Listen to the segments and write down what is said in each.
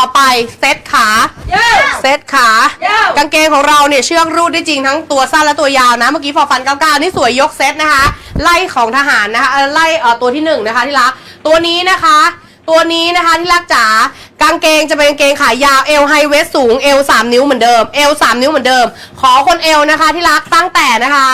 ต่อไปเซตขาเย้เซตขาเย้กางเกงของเราเนี่ยเชือกรูดได้จริงทั้งตัวสั้นและตัวยาวนะ เมื่อกี้ฟอร์ฟัน99นี่สวยยกเซตนะคะ ไล่ของทหารนะคะเอ่อไล่เอ่อตัวที่หนึ่งนะคะที่รัก ตัวนี้นะคะ ตัวนี้นะคะที่รักจ๋ากางเกงจะเป็นกางเกงขายาวเอวไฮเวสสูงเอว3นิ้วเหมือนเดิมเอว3นิ้วเหมือนเดิม ขอคนเอวนะคะที่รักตั้งแต่นะคะ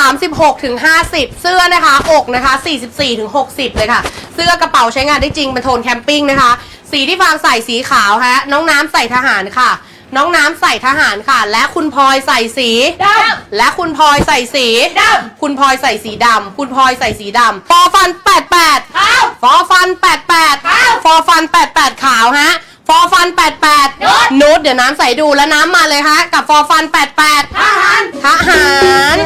36ถึง50 เสื้อนะคะอกนะคะ 44ถึง60 เลยค่ะ เสื้อกระเป๋าใช้งานได้จริงเป็นโทนแคมปิ้งนะคะ สีที่ฟางใส่สีขาวฮะ น้องน้ำใส่ทหารค่ะ น้องน้ำใส่ทหารค่ะ และคุณพลอยใส่สีดและคุณพลอยใส่สีดคุณพลอยใส่สีดำคุณพลอยใส่สีดำฟอฟัน88ขาวฟอฟัน88ขาวฟอฟัน88ขาวฮะฟอฟัน88นุชนุชเดี๋ยวน้ำใส่ดูแล้วน้ำมาเลยฮะ กับฟอฟัน88ทหารทหาร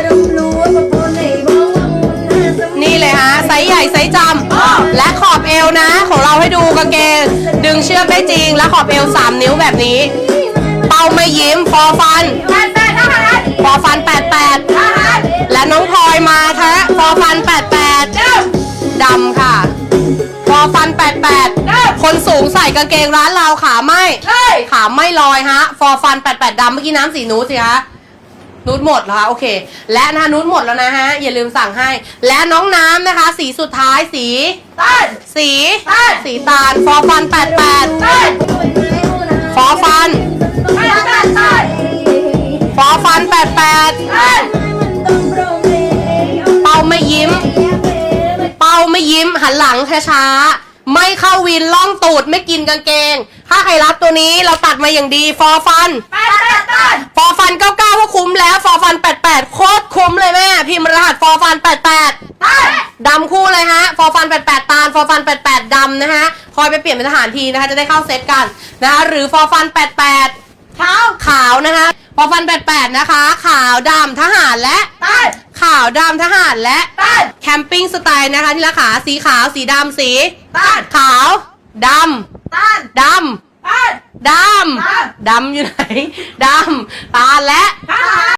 นี่เลยฮะไซส์ใหญ่ไซส์จำและขอบเอวนะ ของเราให้ดูกางเกงดึง เชือกได้จริง และขอบเอว3นิ้วแบบนี้ เป้าไม่ยิ้มฟอฟันแปดแปดทหารฟอฟันทหาร88 และน้องพลอยมาทะฟอฟันเดิม88ดำค่ะฟอฟัน 88 คนสูงใส่กางเกงร้านเราขาไม่เลยขาไม่ลอยฮะ ฟอร์ฟัน 88ดำเมื่อกี้น้ำสีนูดสิคะ นูดหมดเหรอคะโอเค และนะคะนูดหมดแล้วนะฮะอย่าลืมสั่งให้ และน้องน้ำนะคะ สีสุดท้ายสีต้นสีใช่สีตาลฟอร์ฟันต้น88ฟอร์ฟันแปดแปดต้นฟอร์ฟัน88ต้นเป้าไม่ยิ้ม เป้าไม่ยิ้มหันหลังช้าๆไม่เข้าวินล่องตูดไม่กินกางเกง ถ้าใครรับตัวนี้เราตัดมาอย่างดีฟอร์ฟันแปดแปดต้นฟอร์ฟัน99ก็คุ้มแล้ว ฟอร์ฟัน88โคตรคุ้มเลยแม่ พิมพ์รหัสฟอร์ฟัน88ต้นดำคู่เลยฮะ ฟอร์ฟัน88ตาล ฟอร์ฟัน88ดำนะฮะ คอยไปเปลี่ยนเป็นทหารทีนะคะ จะได้เข้าเซตกันนะคะ หรือฟอร์ฟัน88ขาว ขาวนะคะ ฟอร์ฟัน88นะคะ ขาวดำทหารและต้นขาวดำทหารและต้นแคมปิ้งสไตล์นะคะที่ละขาสีขาวสีดำสีต้นขาวดต้นำดำต้นดต้นำดำอยู่ไหน ดำ ตาลและทหาร